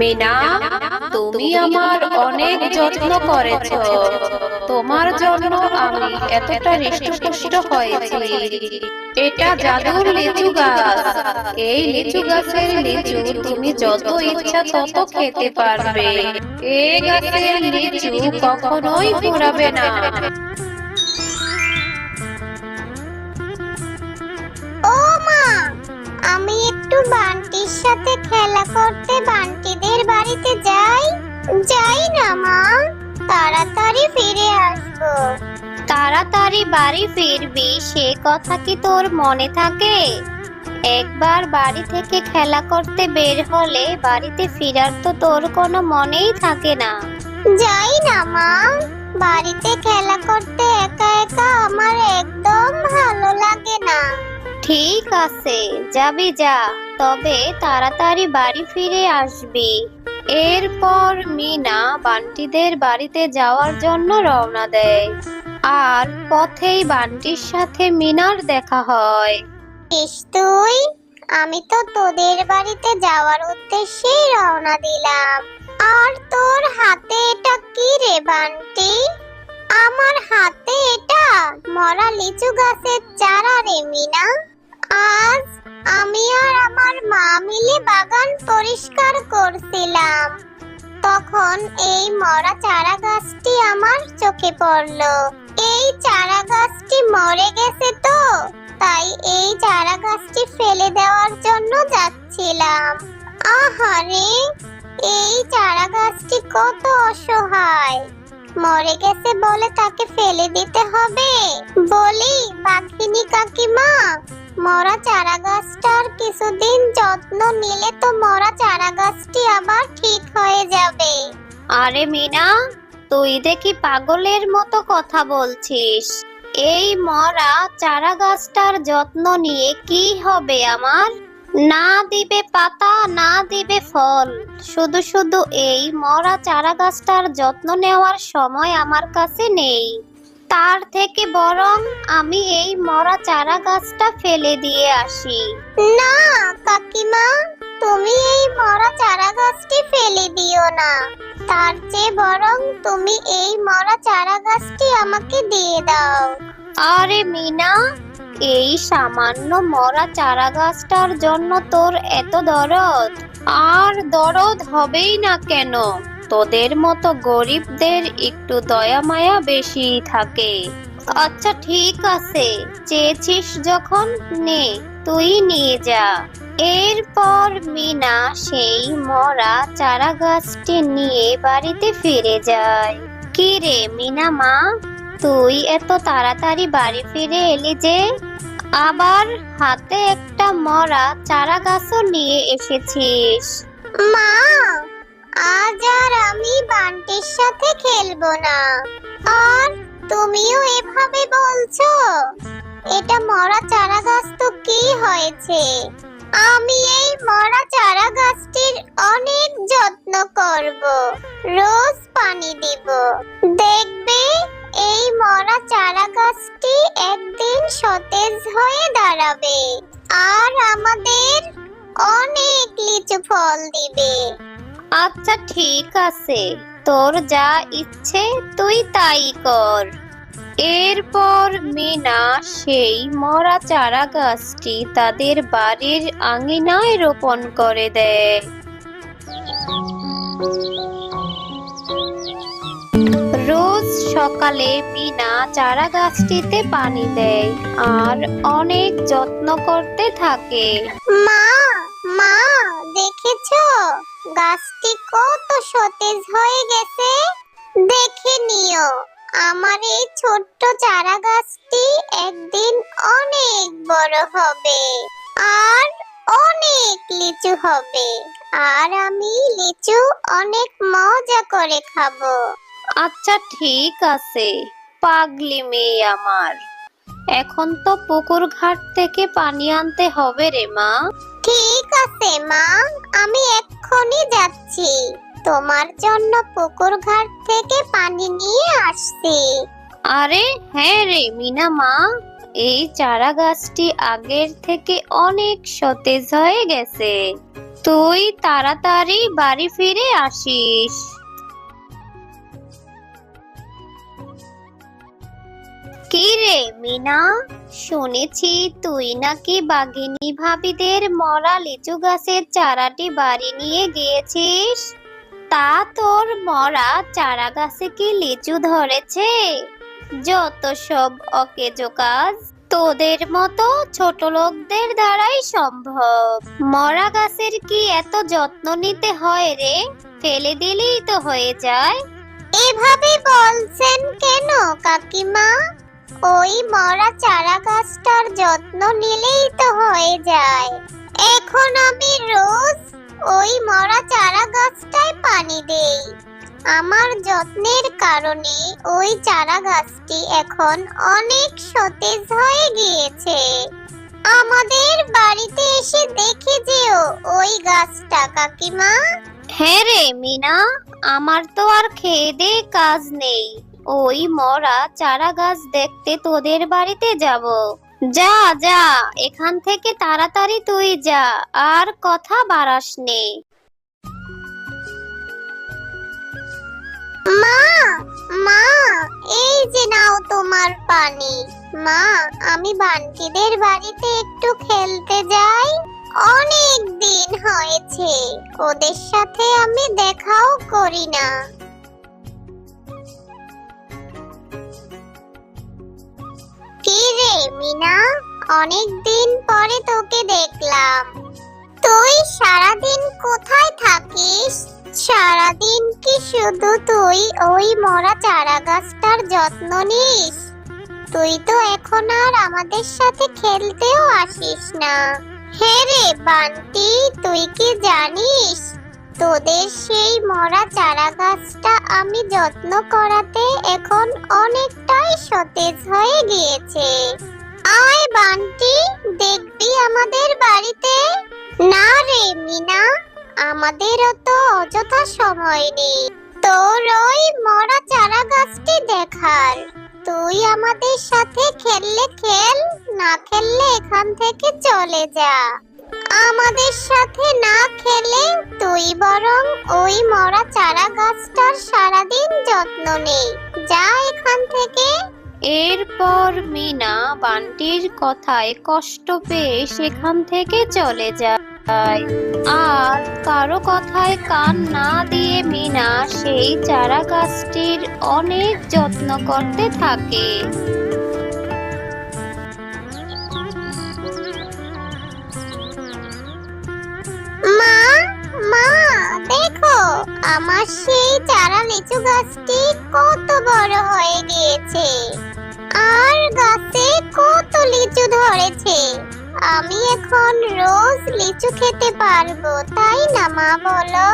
মিনা, তুমি আমার অনেক যত্ন করেছ। তোমার জন্য আমি এতটা হৃষ্টপুষ্ট হয়েছি। এটা জাদুর লিচু গাছ। এই লিচু গাছের লিচু তুমি যত ইচ্ছা তত খেতে পারবে। এই গাছের লিচু কখনোই ফুরাবে না। ও মা, আমি একটু বান্টির সাথে খেলা করতে বান্টিদের বাড়িতে যাই? যাই না মা। তাড়াতাড়ি ফিরে আসব তাড়াতাড়ি বাড়ি ফিরবি সে কথা কি তোর মনে থাকে? একবার বাড়ি থেকে খেলা করতে বের হলে বাড়িতে ফিরার তো তোর কোনো মনেই থাকে না। যাই না মা। বাড়িতে খেলা করতে একা একা আমার একদম ভালো লাগে না। ঠিক আছে, যাবি যা, তবে তাড়াতাড়ি বাড়ি ফিরে আসবি। এরপর মিনা বান্টিদের বাড়িতে যাওয়ার জন্য রওনা দেয়। আর পথেই বান্টির সাথে মিনার দেখা হয়। তুই, আমি তো তোদের বাড়িতে যাওয়ার উদ্দেশ্যেই রওনা দিলাম। আর তোর হাতে এটা কি রে বান্টি? আমার হাতে এটা মরা লিচু গাছের চারা রে মিনা। আজ আমি আর আমার মা মিলে বাগান পরিষ্কার করছিলাম। তখন এই মরা চারা গাছটি আমার চোখে পড়ল। এই চারা গাছটি মরে গেছে তো, তাই এই চারা গাছটি ফেলে দেওয়ার জন্য যাচ্ছিলাম। আহারে এই চারা গাছটি কত অসহায়। মরে গেছে বলে তাকে ফেলে দিতে হবে, বলি বাঘিনী কাকিমা। মরা চারা গাছটার কিছুদিন যত্ন নিলে তো মরা চারা গাছটি আবার ঠিক হয়ে যাবে। আরে মিনা, তুই দেখি পাগলের মতো কথা বলছিস। এই মরা চারা গাছটার যত্ন নিয়ে কি হবে আমার? না দিবে পাতা, না দিবে ফল। শুধু শুধু এই মরা চারা গাছটার যত্ন নেওয়ার সময় আমার কাছে নেই। তার থেকে বরং আমি এই মরা চারা গাছটা ফেলে দিয়ে আসি। না, কাকিমা, তুমি এই মরা চারা গাছটি ফেলে দিও না। তার চেয়ে বরং তুমি এই মরা চারা গাছটি আমাকে দিয়ে দাও। আরে মিনা, এই সামান্য মরা চারা গাছটার জন্য তোর এত দরদ? আর দরদ হবেই না কেন? তোদের মতো গরিবদের একটু দয়া মায়া বেশি থাকে। আচ্ছা ঠিক আছে। চেয়েছিস যখন, নে, তুই নিয়ে যা। এরপর মিনা সেই মরা চারা গাছটি নিয়ে বাড়িতে ফিরে যায়। কি রে মিনা মা, তুই এত তাড়াতাড়ি বাড়ি ফিরে এলি যে? আবার হাতে একটা মরা চারা গাছও নিয়ে এসেছিস। মা আজ আর আমি বান্টির সাথে খেলব না। আর তুমিও এভাবে বলছো? এটা মরা চারা গাছ তো কি হয়েছে? আমি এই মরা চারা গাছটির অনেক যত্ন করব। রোজ পানি দিব। দেখবে, এই মরা চারা গাছটি একদিন সতেজ হয়ে দাঁড়াবে। আর আমাদের অনেক লিচু ফল দিবে। আচ্ছা ঠিক আছে। তোর যা ইচ্ছে, তুই তাই কর। এরপর মিনা সেই মরা চারা গাছটি তাদের বাড়ির আঙিনায় রোপণ করে দেয়। রোজ সকালে মিনা চারা গাছটিতে পানি দেয় আর অনেক যত্ন করতে থাকে। মা মা, দেখেছ? গাছটি কত সতেজ হয়ে গেছে। দেখে নিও, আমার এই ছোট্ট চারা গাছটি একদিন অনেক বড় হবে আর অনেক লিচু হবে। আর আমি লিচু অনেক মজা করে খাব। আচ্ছা ঠিক আছে, পাগলি মেয়ে আমার। এখন তো পুকুর ঘাট থেকে পানি আনতে হবে রে মা। ঠিক আছে, মা। আমি এক্ষুনি যাচ্ছি। তোমার জন্য পুকুর ঘাট থেকে পানি নিয়ে আসছি। আরে হ্যাঁ রে, মিনা মা। এই চারা গাছটি আগের থেকে অনেক সতেজ হয়ে গেছে। তুই তাড়াতাড়ি বাড়ি ফিরে আসিস। কি রে, মিনা? শুনেছি তুই নাকি বাঘিনী ভাবিদের মরা লিচু গাছের চারাটি বাড়ি নিয়ে গিয়েছিস? তা তোর মরা চারা গাছে কি লিচু ধরেছে? যত সব অকেজো কাজ তোদের মতো ছোট লোকদের দ্বারাই সম্ভব। মরা গাছের কি এত যত্ন নিতে হয় রে? ফেলে দিলেই তো হয়ে যায়। এভাবে বলছেন কেন, কাকিমা? ওই মরা চারা গাছটার যত্ন নিলেই তো হয়ে যায়। এখন আমি রোজ ওই মরা চারা গাছটায় পানি দেই। আমার যত্নের কারণে ওই চারা গাছটি এখন অনেক সতেজ হয়ে গিয়েছে। আমাদের বাড়িতে এসে দেখে যেও ওই গাছটা, কাকিমা। হ্যাঁ রে, মিনা, আমার তো আর খেয়ে দে কাজ নেই। ওই মরা চারা গাছ দেখতে তোদের বাড়িতে যাব। যা যা, এখান থেকে তাড়াতাড়ি তুই যা, আর কথা বাড়াস নে। মা মা, এই যে নাও তোমার পানি। মা, আমি বান্টিদের বাড়িতে একটু খেলতে যাই। অনেক দিন হয়েছে, ওদের সাথে আমি দেখাও করি না। রে, মিনা অনেক দিন পরে তোকে দেখলাম। তুই সারাদিন কোথায় থাকিস? সারাদিন কি শুধু তুই ওই মরা চারা গাছটার যত্ন নিস? তুই তো এখন আর আমাদের সাথে খেলতেও আসিস না। হে রে বান্টি, তুই কি জানিস? তোদের সেই মরা চারা গাছটা আমি যত্ন করাতে এখন অনেকটাই সতেজ হয়ে গিয়েছে। আয় বান্টি, দেখবি আমাদের বাড়িতে? না রে মিনা, আমাদেরও তো অযথা সময় নেই। তোর ওই মরা চারা গাছটি দেখার। তুই আমাদের সাথে খেললে খেল, না খেললে এখান থেকে চলে যা। আমাদের সাথে না খেলে তুই বরং ওই মরা চারা গাছটার সারাদিন যত্ন নেই যা এখান থেকে। এরপর মিনা বান্টির কথায় কষ্ট পেয়ে সেখান থেকে চলে যায়। আর কারও কথায় কান না দিয়ে মিনা সেই চারা গাছটির অনেক যত্ন করতে থাকে। আমার সেই চারা লিচু গাছটি কত বড় হয়ে গিয়েছে। আর গাছে কত লিচু ধরেছে। আমি এখন রোজ লিচু খেতে পারব, তাই না মা বলো?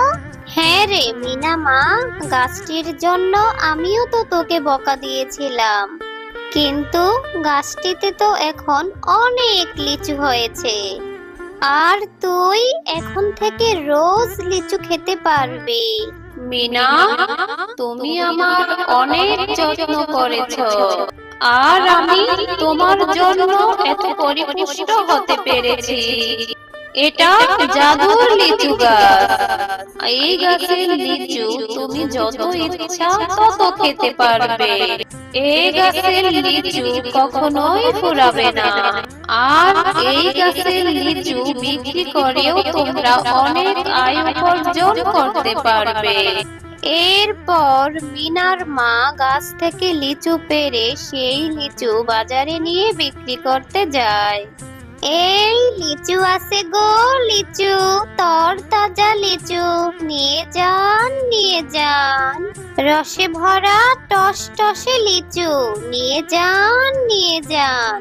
হ্যাঁ রে মিনা মা, গাছটির জন্য আমিও তো তোকে বকা দিয়েছিলাম। কিন্তু গাছটিতে তো এখন অনেক লিচু হয়েছে। আর তুই এখন থেকে রোজ লিচু খেতে পারবি। মিনা তুমি আমার অনেক যত্ন করেছ। আর আমি তোমার জন্য এত পরিপুষ্ট হতে পেরেছি। এটা জাদুর লিচু গাছ। এই গাছের লিচু তুমি যত ইচ্ছা তত খেতে পারবে। এই গাছের লিচু কখনোই ফুরাবে না। আর এই গাছের লিচু বিক্রি করেও তোমরা অনেক আয় উপার্জন করতে পারবে। এরপর মিনার মা গাছ থেকে লিচু পেরে সেই লিচু বাজারে নিয়ে বিক্রি করতে যায়। এই লিচু আছে গো লিচু, তর তাজা লিচু, নিয়ে যান নিয়ে যান। রসে ভরা টস টসে লিচু, নিয়ে যান নিয়ে যান।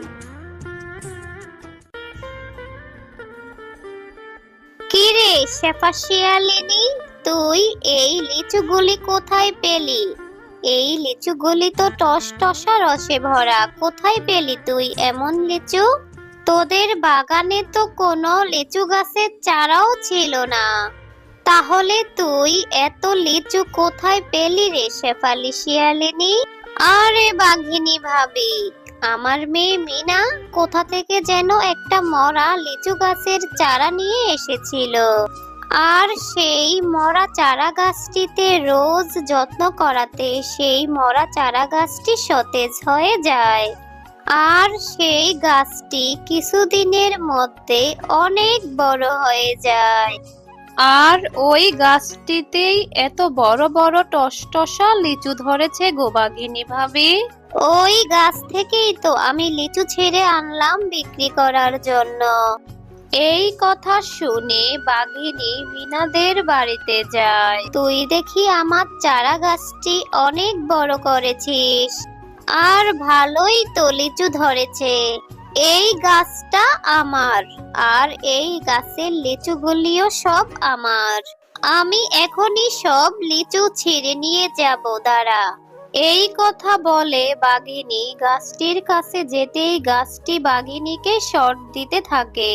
কিরে শেফা শিয়ালিনী, তুই এই লিচুগুলি কোথায় পেলি? এই লিচুগুলি তো টস টসা রসে ভরা, কোথায় পেলি তুই এমন লিচু? তোদের বাগানে তো কোনো লিচু গাছের চারাও ছিল না। তাহলে তুই এত লিচু কোথায় পেলি রে শেফালি শিয়ালিনী? আরে বাঘিনী ভাবি, আমার মেয়ে মিনা কোথা থেকে যেন একটা মরা লিচু গাছের চারা নিয়ে এসেছিল। আর সেই মরা চারা গাছটিতে রোজ যত্ন করাতে সেই মরা চারা গাছটি সতেজ হয়ে যায়। আর সেই গাছটি কিছুদিনের মধ্যে অনেক বড় হয়ে যায়। আর ওই গাছটিতেই এত বড় বড় টসটসা লিচু ধরেছে গোবাগিনী ভাবি। ওই গাছ থেকেই তো আমি লিচু ছেড়ে আনলাম বিক্রি করার জন্য। এই কথা শুনে বাঘিনী মিনাদের বাড়িতে যায়। তুই দেখি আমার চারা গাছটি অনেক বড় করেছিস। আর ভালোই তো লিচু ধরেছে। এই গাছটা আমার, আর এই গাছের লিচুগুলিও সব আমার। আমি এখনই সব লিচু ছিঁড়ে নিয়ে যাব, দাঁড়া। এই কথা বলে বাঘিনী গাছটির কাছে যেতেই গাছটি বাঘিনীকে শর্ট দিতে থাকে।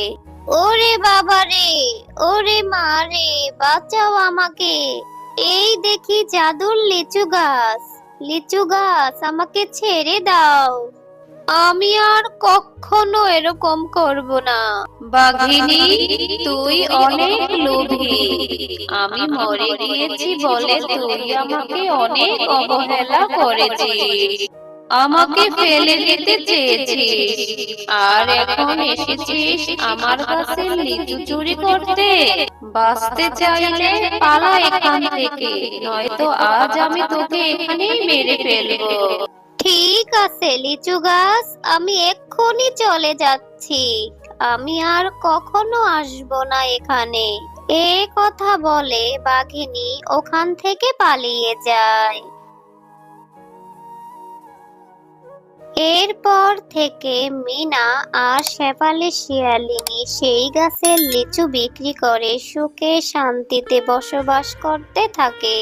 ওরে বাবা রে, ওরে মা রে, বাঁচাও আমাকে। এই দেখি জাদুর লিচু গাছ। লিচু গাছ, আমাকে ছেড়ে দাও। আমি আর কখনো এরকম করব না। বাঘিনী, তুই অনেক লোভী। আমি মরে গিয়েছি বলে তুই আমাকে অনেক অবহেলা করেছিস। আমাকে ফেলে দিতে চেয়েছিস আর এখন এসেছিস আমার কাছে লিচু চুরি করতে। বাঁচতে চাইলে পালা এখান থেকে। নয়তো আজ আমি তোকে এখানেই মেরে ফেলব। ঠিক আছে লিচু গাছ আমি এক্ষুনি চলে যাচ্ছি। আমি আর কখনো আসব না এখানে। এ কথা বলে বাঘিনী ওখান থেকে পালিয়ে যায়। এরপর থেকে মিনা আর শেফালি শিয়ালিনী সেই গাছের লিচু বিক্রি করে সুখে শান্তিতে বসবাস করতে থাকে।